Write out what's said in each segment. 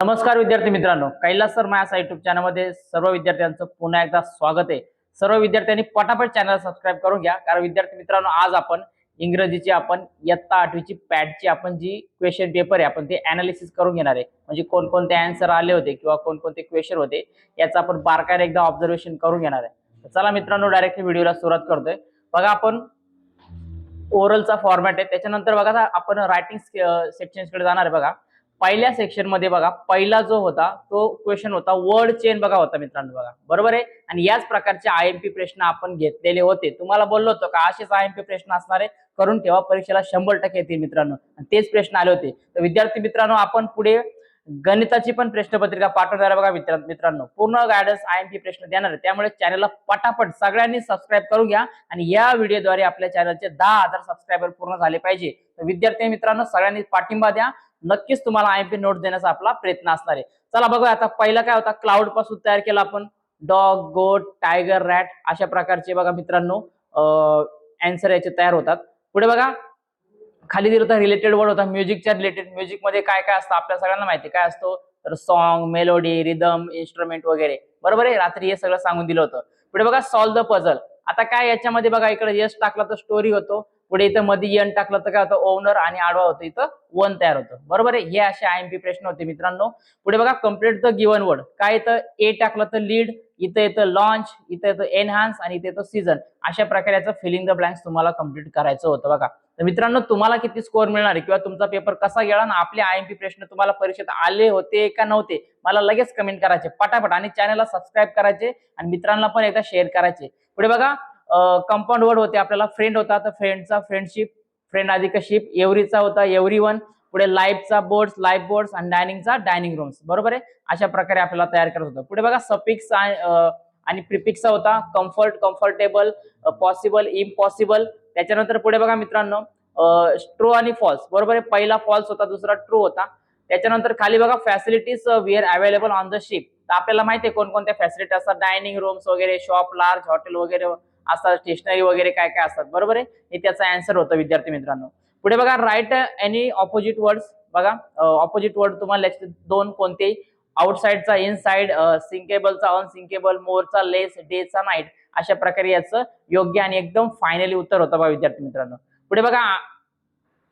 नमस्कार विद्यार्थी मित्रांनो कैलास सर माझ्या युट्यूब चॅनलमध्ये सर्व विद्यार्थ्यांचं पुन्हा एकदा स्वागत आहे. सर्व विद्यार्थ्यांनी पटापट चॅनल सबस्क्राईब करून घ्या कारण विद्यार्थी मित्रांनो आज आपण इंग्रजीची आपण इयत्ता आठवीची पॅटची आपण जी क्वेश्चन पेपर आहे आपण ते अनालिसिस करून घेणार आहे. म्हणजे कोणकोणते आन्सर आले होते किंवा कोणकोणते क्वेश्चन होते याचं आपण बारकाईने एकदा ऑब्झर्वेशन करून घेणार आहे. चला मित्रांनो डायरेक्टली व्हिडिओला सुरुवात करतोय. बघा आपण ओरलचा फॉर्मॅट आहे. त्याच्यानंतर बघा आपण रायटिंग सेक्शन्सकडे जाणार आहे बघा. पहिल्या सेक्शनमध्ये बघा पहिला जो होता तो क्वेश्चन होता वर्ड चेन बघा होता मित्रांनो बघा. बरोबर आहे? आणि याच प्रकारचे आय एम पी प्रश्न आपण घेतलेले होते. तुम्हाला बोललो होतो का असेच आय एम पी प्रश्न असणार आहे? करून ठेवा परीक्षेला शंभर टक्के येतील मित्रांनो. आणि तेच प्रश्न आले होते. तर विद्यार्थी मित्रांनो आपण पुढे गणिताची पण प्रश्नपत्रिका पाठवणार बघा मित्रांनो. पूर्ण गायडन्स आय एम पी प्रश्न देणार आहे. त्यामुळे चॅनलला पटापट सगळ्यांनी सबस्क्राईब करून घ्या आणि या व्हिडिओद्वारे आपल्या चॅनलचे दहा हजार सबस्क्रायबर पूर्ण झाले पाहिजे. तर विद्यार्थी मित्रांनो सगळ्यांनी पाठिंबा द्या. नक्कीच तुम्हाला आय एम पी नोट देण्याचा आपला प्रयत्न असणार आहे. चला बघूया आता पहिला काय होता? क्लाउडपासून तयार केला आपण. डॉग गोट टायगर रॅट अशा प्रकारचे बघा मित्रांनो अँसर याचे तयार होतात. पुढे बघा. खाली दिलं होतं रिलेटेड वर्ड होता. म्युझिकच्या रिलेटेड म्युझिकमध्ये काय काय असतं? आपल्या सगळ्यांना माहिती काय असतो? तर सॉन्ग मेलोडी रिदम इन्स्ट्रुमेंट वगैरे. बरोबर आहे? रात्री हे सगळं सांगून दिलं होतं. पुढे बघा सॉल्व द पझल आता काय याच्यामध्ये बघा इकडे यश टाकला तर स्टोरी होतो. पुढे इथं मध्ये यन टाकलं तर काय होतं? ओनर आणि आडवा होतं इथं. वन तयार होतं. बरोबर आहे? हे असे आय एम पी प्रश्न होते मित्रांनो. पुढे बघा कंप्लीट द गिवन वर्ड काय येतं? ए टाकलं तर लीड इथं येतं लॉन्च इथं येतं एनहान्स आणि इथं येतं सीझन अशा प्रकारे याचं फिलिंग द ब्लँक्स तुम्हाला कंप्लीट करायचं होतं बघा. तर मित्रांनो तुम्हाला किती स्कोअर मिळणार आहे? किंवा तुमचा पेपर कसा गेला ना आपले आय एम पी प्रश्न तुम्हाला परीक्षेत आले होते का नव्हते? मला लगेच कमेंट करायचे. पटापट आणि चॅनलला सबस्क्राईब करायचे आणि मित्रांना पण एकदा शेअर करायचे. पुढे बघा कंपाऊंड वर्ड होते आपल्याला फ्रेंड होता तर फ्रेंडचा फ्रेंडशिप फ्रेंड अधिकशिप एव्हरीचा होता एव्हरी वन पुढे लाईफचा बोर्ड्स लाईफ बोर्ड आणि डायनिंगचा डायनिंग रूम्स बरोबर आहे? अशा प्रकारे आपल्याला तयार करत होतं. पुढे बघा सपिक्स आणि प्रिपिक्सचा होता कम्फर्ट कम्फर्टेबल पॉसिबल इम्पॉसिबल त्याच्यानंतर पुढे बघा मित्रांनो ट्रू आणि फॉल्स बरोबर आहे? पहिला फॉल्स होता दुसरा ट्रू होता. त्याच्यानंतर खाली बघा facilities we are available on the ship तर आपल्याला माहिती आहे कोणकोणत्या फॅसिलिटी असतात? डायनिंग रूम्स वगैरे शॉप लार्ज हॉटेल वगैरे. असतात स्टेशनरी वगैरे काय काय असतात. बरोबर आहे? हे त्याचा अँसर होतं विद्यार्थी मित्रांनो. पुढे बघा राईट एनी ऑपोजिट वर्ड्स बघा ऑपोजिट वर्ड तुम्हाला दोन कोणते? आउटसाइडचा इनसाइड सिंकेबलचा अनसिंकेबल मोरचा लेस डेचा नाईट अशा प्रकारे याचं योग्य आणि एकदम फायनली उत्तर होतं बघा विद्यार्थी मित्रांनो. पुढे बघा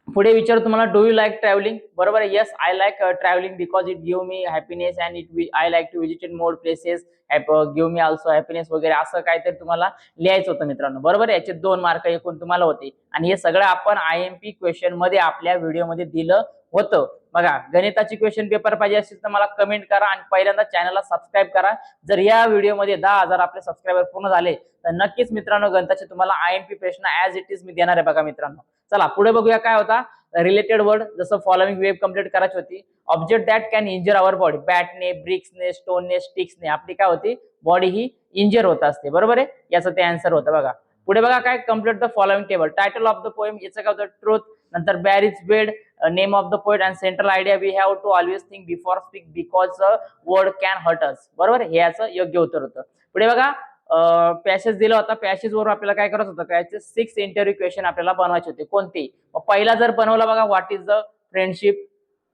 पुढे विचार तुम्हाला डू यू लाईक ट्रॅव्हलिंग बरोबर आहे yes I like travelling because it give me happiness and it I like to visit in more places give me also happiness वगैरे असं काहीतरी तुम्हाला लिहायचं होतं मित्रांनो. बरोबर आहे याचे दोन मार्क एकूण तुम्हाला होते. आणि हे सगळं आपण आय एम पी क्वेश्चनमध्ये आपल्या व्हिडिओमध्ये दिलं होतं. बघा गणिताची क्वेश्चन पेपर पाहिजे असेल तर मला कमेंट करा आणि पहिल्यांदा चॅनलला सबस्क्राईब करा. जर या व्हिडिओमध्ये दहा हजार आपले सबस्क्रायबर पूर्ण झाले तर नक्कीच मित्रांनो गणिताचे तुम्हाला आय एम पी प्रश्न ऍज इट इज मी देणार आहे बघा मित्रांनो. चला पुढे बघूया काय होता. रिलेटेड वर्ड जसं फॉलोइंग वेब कंप्लीट करायची होती. Object that can injure our body बॅटने ब्रिक्सने स्टोनने स्टिक्सने आपली काय होती? बॉडी ही इंजर होत असते. बरोबर आहे? याचं ते आन्सर होतं बघा. पुढे बघा काय? Complete the following table title of the poem याचं काय होतं? ट्रूथ नंतर bar is bed name of the poet and central idea we have to always think before speak because word can hurt us बरोबर हे याचं योग्य उत्तर होतं. पुढे बघा. पॅसेज दिला होता. पॅसेज आपल्याला काय करायचं होतं? काय सिक्स इंटरव्ह्यू क्वेश्चन आपल्याला बनवायचे होते. कोणते? पहिला जर बनवला बघा व्हॉट इज द फ्रेंडशिप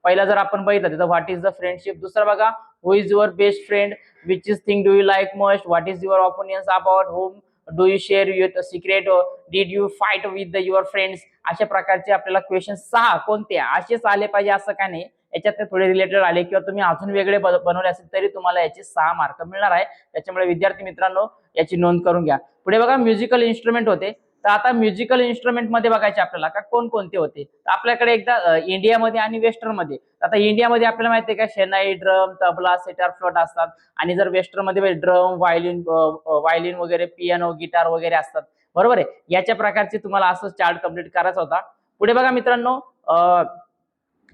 पहिला जर आपण बघितलं तिथं व्हॉट इज द फ्रेंडशिप दुसरा बघा who is your best friend which is thing do you like most what is your opinions about home do you share your secret did you fight with the your friends अशा प्रकारचे आपल्याला question सहा कोणते असेच आले पाहिजे असं काय नाही. याच्यात ते थोडे रिलेटेड आले किंवा तुम्ही अजून वेगळे बनवले असेल तरी तुम्हाला याचे सहा मार्क मिळणार आहे. त्याच्यामुळे विद्यार्थी मित्रांनो याची नोंद करून घ्या. पुढे बघा म्युझिकल इन्स्ट्रुमेंट होते. तर आता म्युझिकल इन्स्ट्रुमेंटमध्ये बघायचे आपल्याला का कोणकोणते होते? तर आपल्याकडे एकदा इंडियामध्ये आणि वेस्टर्नमध्ये आता इंडियामध्ये आपल्याला माहिती आहे का शेनाई ड्रम तबला सेटार फ्लोट असतात. आणि जर वेस्टर्नमध्ये ड्रम व्हायलिन व्हायलिन वगैरे पियानो गिटार वगैरे असतात. बरोबर आहे? याच्या प्रकारचे तुम्हाला असं चार्ट कंप्लीट करायचा होता. पुढे बघा मित्रांनो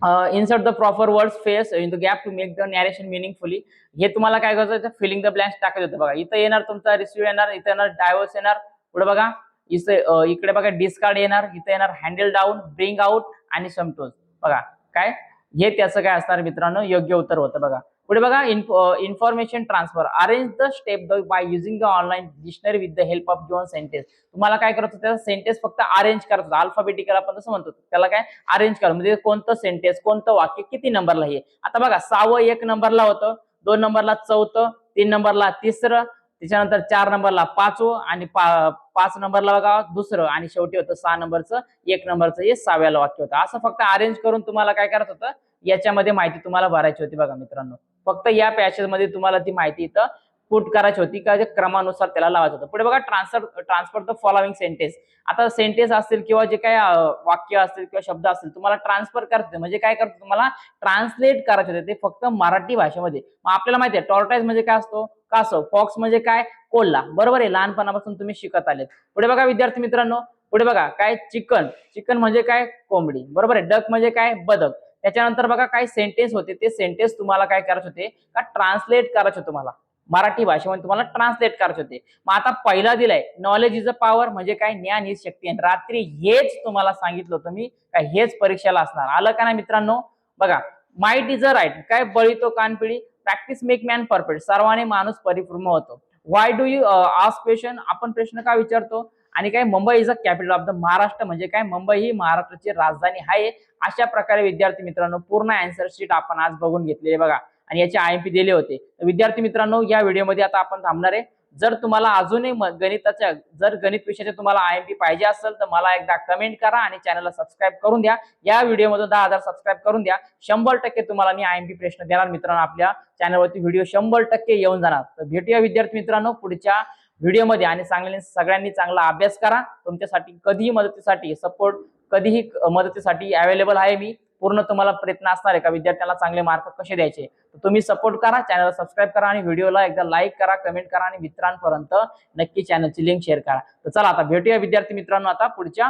insert the proper words face in the gap to make the narration meaningfully. हे तुम्हाला काय करायचं फिलिंग द ब्लँक्स टाकायचं होतं बघा. इथं येणार तुमचा रिसिव्ह येणार इथं येणार डायव्हर्स येणार. पुढे बघा. इथं इकडे बघा डिस्कार्ड येणार. इथं येणार हँडल डाऊन ब्रिंग आउट आणि समटोज बघा. काय? हे त्याचं काय असणार मित्रांनो? योग्य उत्तर होतं बघा. पुढे बघा information transfer arrange the step by using the online dictionary with the help of given sentence तुम्हाला काय करत होतं? त्याचा सेंटेन्स फक्त अरेंज करत होता. अल्फाबेटिकल आपण जसं म्हणतो त्याला काय? अरेंज करा म्हणजे कोणतं सेंटेन्स कोणतं वाक्य किती नंबरला हे? आता बघा सहावं एक नंबरला होतं दोन नंबरला चौथं तीन नंबरला तिसरं त्याच्यानंतर चार नंबरला पाचवं आणि पा- पाच नंबरला बघा दुसरं आणि शेवटी होतं सहा नंबरचं एक नंबरचं हे सहाव्याला वाक्य होतं. असं फक्त अरेंज करून तुम्हाला काय करत होतं? याच्यामध्ये माहिती तुम्हाला भरायची होती बघा मित्रांनो. फक्त या पॅसेजमध्ये तुम्हाला ती माहिती इथं पुट करायची होती. का जे क्रमानुसार त्याला लावायचं होतं. पुढे बघा transfer transfer the following sentence आता सेंटेन्स असतील किंवा जे काय वाक्य असतील किंवा शब्द असतील तुम्हाला ट्रान्सफर करते म्हणजे काय करतो तुम्हाला ट्रान्सलेट करायचे होते. ते फक्त मराठी भाषेमध्ये. मग आपल्याला माहिती आहे टॉर्टाईज म्हणजे काय असतो? कासव फॉक्स म्हणजे काय? कोल्हा. बरोबर आहे लहानपणापासून तुम्ही शिकत आलेत. पुढे बघा विद्यार्थी मित्रांनो. पुढे बघा काय? चिकन. चिकन म्हणजे काय? कोंबडी. बरोबर आहे. डक म्हणजे काय? बदक. त्याच्यानंतर बघा काय सेंटेन्स होते ते सेंटेन्स तुम्हाला काय करायचे होते? का ट्रान्सलेट करायचे तुम्हाला. मराठी भाषेमध्ये तुम्हाला ट्रान्सलेट करायचे होते. मग आता पहिला दिलाय नॉलेज इज अ पॉवर म्हणजे काय? ज्ञान ही शक्ती आणि रात्री हेच तुम्हाला सांगितलं होतं मी काय हेच परीक्षेला असणार. आलं का नाही मित्रांनो? बघा माइट इज अ राईट काय बळी तो कानपिळी प्रॅक्टिस मेक मॅन परफेक्ट सर्वांनी माणूस परिपूर्ण होतो. Why do you ask question आपण प्रश्न का विचारतो? आणि काय Mumbai is a capital of the Maharashtra. म्हणजे काय? मुंबई ही महाराष्ट्राची राजधानी आहे. अशा प्रकारे विद्यार्थी मित्रांनो पूर्ण अँसर शीट आपण आज बघून घेतलेली बघा. आणि याचे आय पी दिले होते. विद्यार्थी मित्रांनो या व्हिडिओमध्ये आता आपण थांबणार आहे. जर तुम्हाला अजूनही गणिताच्या जर गणित विषयाचे तुम्हाला आय पी पाहिजे असेल तर मला एकदा कमेंट करा आणि चॅनलला सबस्क्राईब करून द्या. या व्हिडिओमधून दहा हजार सबस्क्राईब करून द्या. शंभर टक्के तुम्हाला मी आय पी प्रश्न देणार मित्रांनो. आपल्या चॅनलवरती व्हिडिओ शंभर टक्के येऊन जाणार. तर भेटूया विद्यार्थी मित्रांनो पुढच्या व्हिडिओमध्ये आणि चांगल्याने सगळ्यांनी चांगला अभ्यास करा. तुमच्यासाठी कधीही मदतीसाठी सपोर्ट कधीही मदतीसाठी अवेलेबल आहे मी. पूर्ण तुम्हाला प्रयत्न असणार आहे का? चांगले मार्क कसे द्यायचे? तर तुम्ही सपोर्ट करा चॅनलला सबस्क्राईब करा आणि व्हिडिओला एकदा लाईक करा कमेंट करा आणि मित्रांपर्यंत नक्की चॅनलची लिंक शेअर करा. तर चला आता भेटूया विद्यार्थी मित्रांनो आता पुढच्या